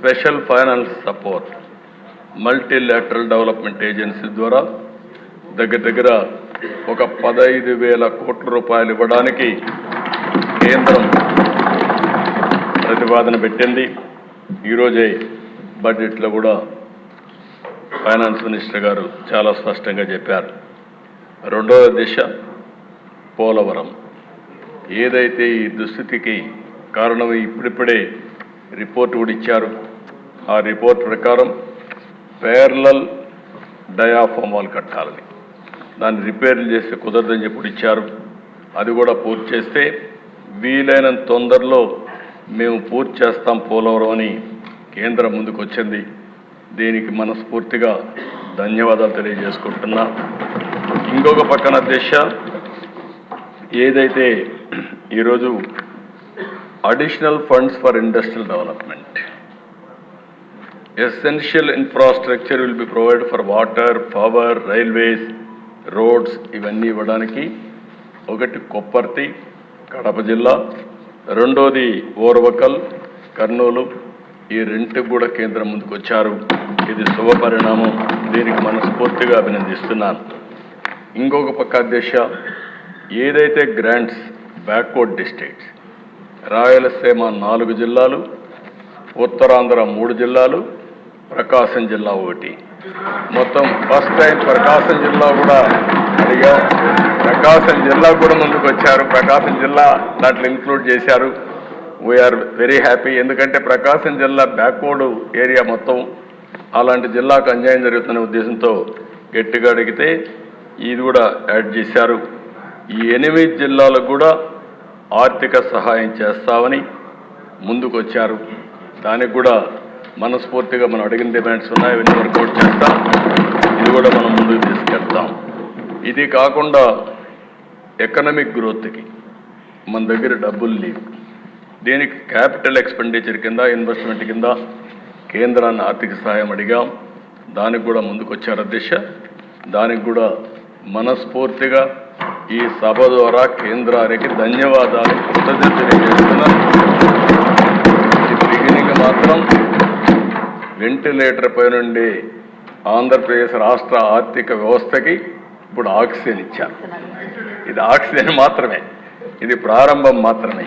Special finance support multilateral development agency ద్వారా దగ్గర దగ్గర ఒక పదహైదు వేల కోట్ల రూపాయలు ఇవ్వడానికి కేంద్రం ప్రతిపాదన పెట్టింది. ఈరోజే బడ్జెట్లో కూడా ఫైనాన్స్ మినిస్టర్ గారు చాలా స్పష్టంగా చెప్పారు. రెండవ దిశ పోలవరం. ఏదైతే ఈ దుస్థితికి కారణం ఇప్పుడిప్పుడే రిపోర్ట్ కూడా ఇచ్చారు. ఆ రిపోర్ట్ ప్రకారం పేర్లల్ డయాఫామ్ వాల్ కట్టాలని. దాన్ని రిపేర్లు చేస్తే కుదరదని చెప్పి ఇచ్చారు. అది కూడా పూర్తి చేస్తే వీలైనంత తొందరలో మేము పూర్తి చేస్తాం పోలవరం అని కేంద్రం ముందుకు వచ్చింది. దీనికి మనస్ఫూర్తిగా ధన్యవాదాలు తెలియజేసుకుంటున్నా. ఇంకొక పక్కన దిశ ఏదైతే ఈరోజు additional funds for industrial development essential infrastructure will be provide for water power railways roads ఇవన్నీ ఇవ్వడానికి. ఒకటి కొప్పర్తి కడప జిల్లా. రెండోది ఓర్వకల్ కర్నూలు. ఈ రెంట్కి కూడా కేంద్రం ముందుకు వచ్చారు. ఇది శుభ పరిణామం. దీనికి మనస్ఫూర్తిగా అభినందిస్తున్నాను. ఇంకొక పక్క అధ్యక్ష ఏదైతే గ్రాంట్స్ బ్యాక్వర్డ్ డిస్ట్రిక్ట్స్ రాయలసీమ నాలుగు జిల్లాలు ఉత్తరాంధ్ర మూడు జిల్లాలు ప్రకాశం జిల్లా ఒకటి. మొత్తం ఫస్ట్ టైం ప్రకాశం జిల్లా కూడా అడిగా. ప్రకాశం జిల్లా కూడా ముందుకు వచ్చారు. ప్రకాశం జిల్లా దాంట్లో ఇంక్లూడ్ చేశారు. వీఆర్ వెరీ హ్యాపీ ఎందుకంటే ప్రకాశం జిల్లా బ్యాక్వర్డ్ ఏరియా మొత్తం అలాంటి జిల్లాకు అన్యాయం జరుగుతున్న ఉద్దేశంతో గట్టిగా అడిగితే ఇది కూడా యాడ్ చేశారు. ఈ ఎనిమిది జిల్లాలకు కూడా ఆర్థిక సహాయం చేస్తామని ముందుకు వచ్చారు. దానికి కూడా మనస్ఫూర్తిగా మనం అడిగిన డిమాండ్స్ ఉన్నాయి అవన్నీ వర్కౌట్ చేస్తాం. ఇది కూడా మనం ముందుకు తీసుకెళ్తాం. ఇది కాకుండా ఎకనమిక్ గ్రోత్కి మన దగ్గర డబ్బులు లేవు. దీనికి క్యాపిటల్ ఎక్స్పెండిచర్ కింద ఇన్వెస్ట్మెంట్ కింద కేంద్రాన్ని ఆర్థిక సహాయం అడిగాం. దానికి కూడా ముందుకు వచ్చారు అధ్యక్ష. దానికి కూడా మనస్ఫూర్తిగా ఈ సభ ద్వారా కేంద్రానికి ధన్యవాదాలు కృతజ్ఞత తెలియజేస్తున్నాను ఈ బిగినింగ్ మాత్రం వెంటిలేటర్ పై నుండి ఆంధ్రప్రదేశ్ రాష్ట్ర ఆర్థిక వ్యవస్థకి ఇప్పుడు ఆక్సిజన్ ఇచ్చారు. ఇది ఆక్సిజన్ మాత్రమే. ఇది ప్రారంభం మాత్రమే.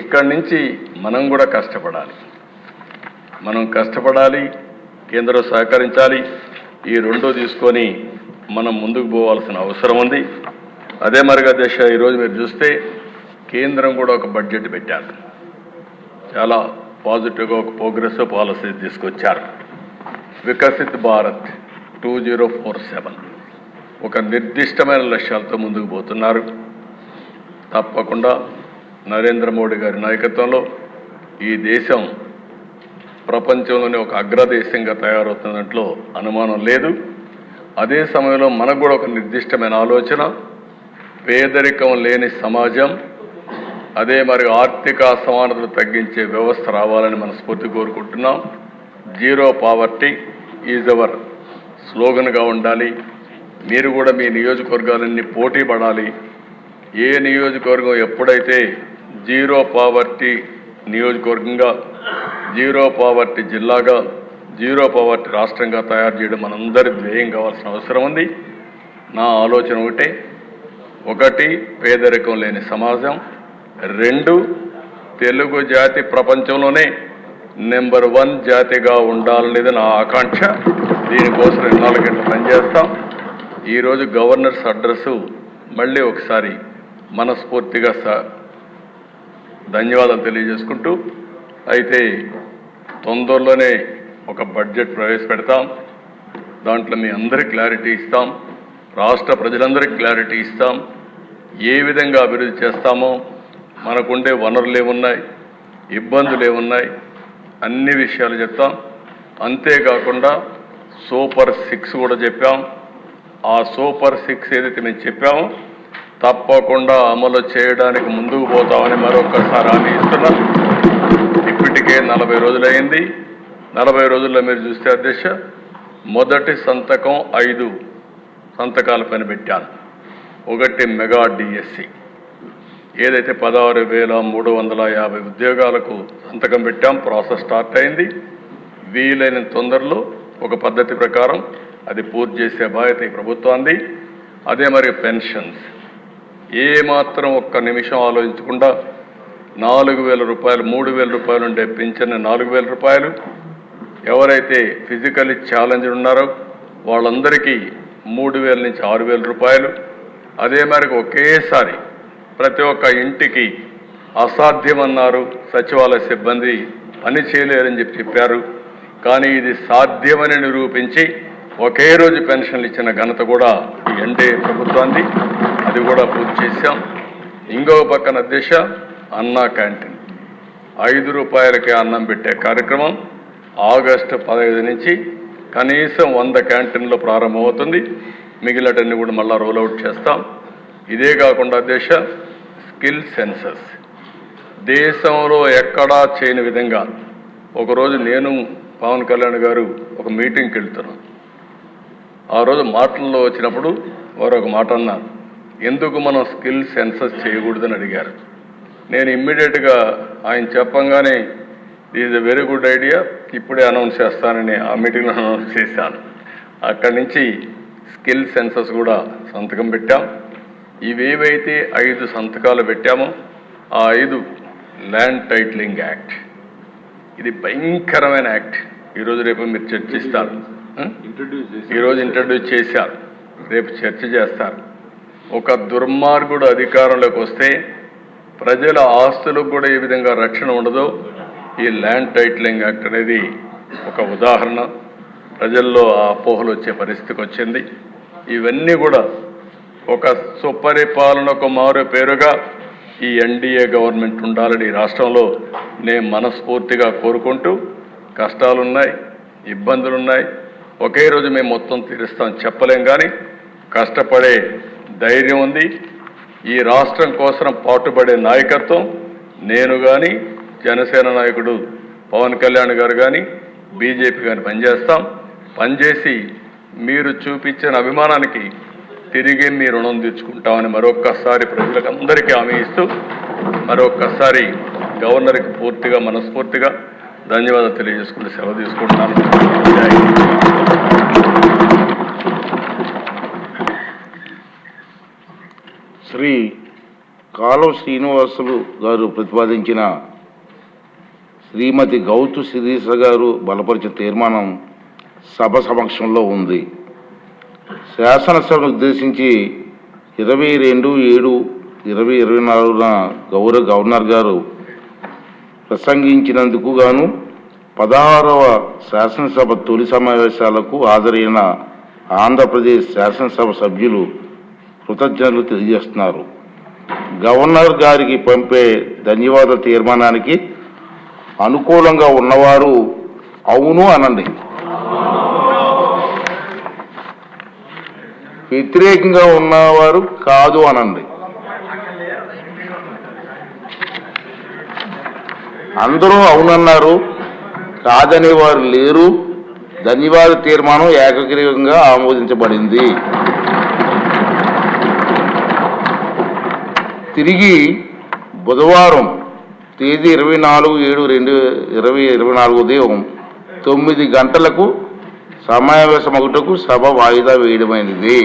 ఇక్కడి నుంచి మనం కూడా కష్టపడాలి. మనం కష్టపడాలి కేంద్రం సహకరించాలి. ఈ రెండు తీసుకొని మనం ముందుకు పోవాల్సిన అవసరం ఉంది. అదే మరిగా దశ ఈరోజు మీరు చూస్తే కేంద్రం కూడా ఒక బడ్జెట్ పెట్టారు. చాలా పాజిటివ్గా ఒక ప్రోగ్రెస్ పాలసీ తీసుకొచ్చారు. Viksit Bharat two zero four seven. ఒక నిర్దిష్టమైన లక్ష్యాలతో ముందుకు పోతున్నారు. తప్పకుండా నరేంద్ర మోడీ గారి నాయకత్వంలో ఈ దేశం ప్రపంచంలోనే ఒక అగ్రదేశంగా తయారవుతున్న దాంట్లో అనుమానం లేదు. అదే సమయంలో మనకు కూడా ఒక నిర్దిష్టమైన ఆలోచన పేదరికం లేని సమాజం అదే మరి ఆర్థిక అసమానతలు తగ్గించే వ్యవస్థ రావాలని మనస్ఫూర్తి కోరుకుంటున్నాం. జీరో పావర్టీ ఈజ్ అవర్ స్లోగన్గా ఉండాలి. మీరు కూడా మీ నియోజకవర్గాలన్నీ పోటీ పడాలి. ఏ నియోజకవర్గం ఎప్పుడైతే జీరో పావర్టీ నియోజకవర్గంగా జీరో పావర్టీ జిల్లాగా జీరో పావర్టీ రాష్ట్రంగా తయారు చేయడం మనందరి ధ్యేయం కావాల్సిన అవసరం ఉంది. నా ఆలోచన ఒకటే. ఒకటి పేదరికం లేని సమాజం. రెండు తెలుగు జాతి ప్రపంచంలోనే నెంబర్ వన్ జాతిగా ఉండాలనేది నా ఆకాంక్ష. దీనికోసం నాలుగు గంటలు పనిచేస్తాం. ఈరోజు గవర్నర్స్ అడ్రస్ మళ్ళీ ఒకసారి మనస్ఫూర్తిగా స ధన్యవాదాలు తెలియజేసుకుంటూ అయితే తొందరలోనే ఒక బడ్జెట్ ప్రవేశపెడతాం. దాంట్లో మీ అందరికి క్లారిటీ ఇస్తాం. రాష్ట్ర ప్రజలందరికీ క్లారిటీ ఇస్తాం. ఏ విధంగా అభివృద్ధి చేస్తామో మనకుండే వనరులు ఏమున్నాయి? ఇబ్బందులు ఏమున్నాయి? అన్ని విషయాలు చెప్తాం. అంతేకాకుండా సూపర్ సిక్స్ కూడా చెప్పాం. ఆ సూపర్ సిక్స్ ఏదైతే మేము చెప్పామో తప్పకుండా అమలు చేయడానికి ముందుకు పోతామని మరొకసారి హామీ ఇస్తున్నాం. ఇప్పటికే నలభై రోజులైంది. నలభై రోజుల్లో మీరు చూస్తే అధ్యక్ష మొదటి సంతకం ఐదు సంతకాల పైన పెట్టాను. ఒకటి మెగా డిఎస్సి. ఏదైతే పదహారు వేల మూడు వందల యాభై ఉద్యోగాలకు సంతకం పెట్టాం ప్రాసెస్ స్టార్ట్ అయింది. వీలైన తొందరలో ఒక పద్ధతి ప్రకారం అది పూర్తి చేసే బాధ్యత ఈ ప్రభుత్వాన్ని అదే మరి పెన్షన్స్. ఏ మాత్రం ఒక్క నిమిషం ఆలోచించకుండా నాలుగు వేల రూపాయలు మూడు వేల రూపాయలు ఉండే పింఛన్ నాలుగు వేల రూపాయలు. ఎవరైతే ఫిజికలీ ఛాలెంజ్ ఉన్నారో వాళ్ళందరికీ మూడు వేల నుంచి ఆరు వేల రూపాయలు. అదే మేరకు ఒకేసారి ప్రతి ఒక్క ఇంటికి అసాధ్యమన్నారు సచివాలయ సిబ్బంది. పని చేయలేరని చెప్పి చెప్పారు. కానీ ఇది సాధ్యమని నిరూపించి ఒకే రోజు పెన్షన్లు ఇచ్చిన ఘనత కూడా ఈ ఎన్డీఏ ప్రభుత్వాన్ని అది కూడా పూర్తి చేశాం. ఇంకొక పక్కన దిశ అన్నా క్యాంటీన్. ఐదు రూపాయలకే అన్నం పెట్టే కార్యక్రమం ఆగస్టు పదహైదు నుంచి కనీసం వంద క్యాంటీన్లో ప్రారంభమవుతుంది. మిగిలినటన్ని కూడా మళ్ళీ రోల్అవుట్ చేస్తాం. ఇదే కాకుండా దేశ స్కిల్ సెన్సస్ దేశంలో ఎక్కడా చేయని విధంగా ఒకరోజు నేను పవన్ కళ్యాణ్ గారు ఒక మీటింగ్కి వెళ్తున్నాను ఆ రోజు మాటల్లో వచ్చినప్పుడు వారు ఒక మాట అన్నారు. ఎందుకు మనం స్కిల్ సెన్సస్ చేయకూడదని అడిగారు? నేను ఇమ్మీడియట్గా ఆయన చెప్పంగానే is a very good idea ఇప్పుడే అనౌన్స్ చేస్తానని ఆ మీటింగ్లో అనౌన్స్ చేశాను. అక్కడి నుంచి స్కిల్ సెన్సస్ కూడా సంతకం పెట్టాం. ఇవేవైతే ఐదు సంతకాలు పెట్టామో ఆ ఐదు ల్యాండ్ టైటిలింగ్ యాక్ట్. ఇది భయంకరమైన యాక్ట్. ఈరోజు రేపు మీరు చర్చిస్తారు? ఈరోజు ఇంట్రడ్యూస్ చేశారు. రేపు చర్చ చేస్తారు. ఒక దుర్మార్గుడు అధికారంలోకి వస్తే ప్రజల ఆస్తులకు కూడా ఏ విధంగా రక్షణ ఉండదో ఈ ల్యాండ్ టైటిలింగ్ యాక్ట్ అనేది ఒక ఉదాహరణ. ప్రజల్లో ఆ అపోహలు వచ్చే పరిస్థితికి వచ్చింది. ఇవన్నీ కూడా ఒక సుపరిపాలనకు మారు పేరుగా ఈ ఎన్డీఏ గవర్నమెంట్ ఉండాలని ఈ రాష్ట్రంలో నేను మనస్ఫూర్తిగా కోరుకుంటూ కష్టాలున్నాయి ఇబ్బందులున్నాయి. ఒకే రోజు మేము మొత్తం తీరుస్తాం చెప్పలేం కానీ కష్టపడే ధైర్యం ఉంది. ఈ రాష్ట్రం కోసం పాటుపడే నాయకత్వం నేను కానీ జనసేన నాయకుడు పవన్ కళ్యాణ్ గారు కానీ బీజేపీ కానీ పనిచేస్తాం. పనిచేసి మీరు చూపించిన అభిమానానికి తిరిగి మీ రుణం తీర్చుకుంటామని మరొక్కసారి ప్రజలకు అందరికీ హామీ ఇస్తూ మరొక్కసారి గవర్నర్కి పూర్తిగా మనస్ఫూర్తిగా ధన్యవాదాలు తెలియజేసుకుంటూ సెలవు తీసుకుంటున్నాను. శ్రీ కాలువ శ్రీనివాసులు గారు ప్రతిపాదించిన శ్రీమతి గౌతు శిరీష గారు బలపరిచిన తీర్మానం సభ సమక్షంలో ఉంది. శాసనసభను ఉద్దేశించి ఇరవై రెండు ఏడు ఇరవై ఇరవై నాలుగున గౌరవ గవర్నర్ గారు ప్రసంగించినందుకు గాను పదహారవ శాసనసభ తొలి సమావేశాలకు హాజరైన ఆంధ్రప్రదేశ్ శాసనసభ సభ్యులు కృతజ్ఞతలు తెలియజేస్తున్నారు. గవర్నర్ గారికి పంపే ధన్యవాద తీర్మానానికి అనుకూలంగా ఉన్నవారు అవును అనండి. వ్యతిరేకంగా ఉన్నవారు కాదు అనండి. అందరూ అవునన్నారు కాదనే వారు లేరు. ధన్యవాద తీర్మానం ఏకగ్రీవంగా ఆమోదించబడింది. తిరిగి బుధవారం తేదీ ఇరవై నాలుగు ఏడు రెండు ఇరవై ఇరవై నాలుగు ఉదయం తొమ్మిది గంటలకు సమావేశమగుటకు సభ వాయిదా వేయడమైనది.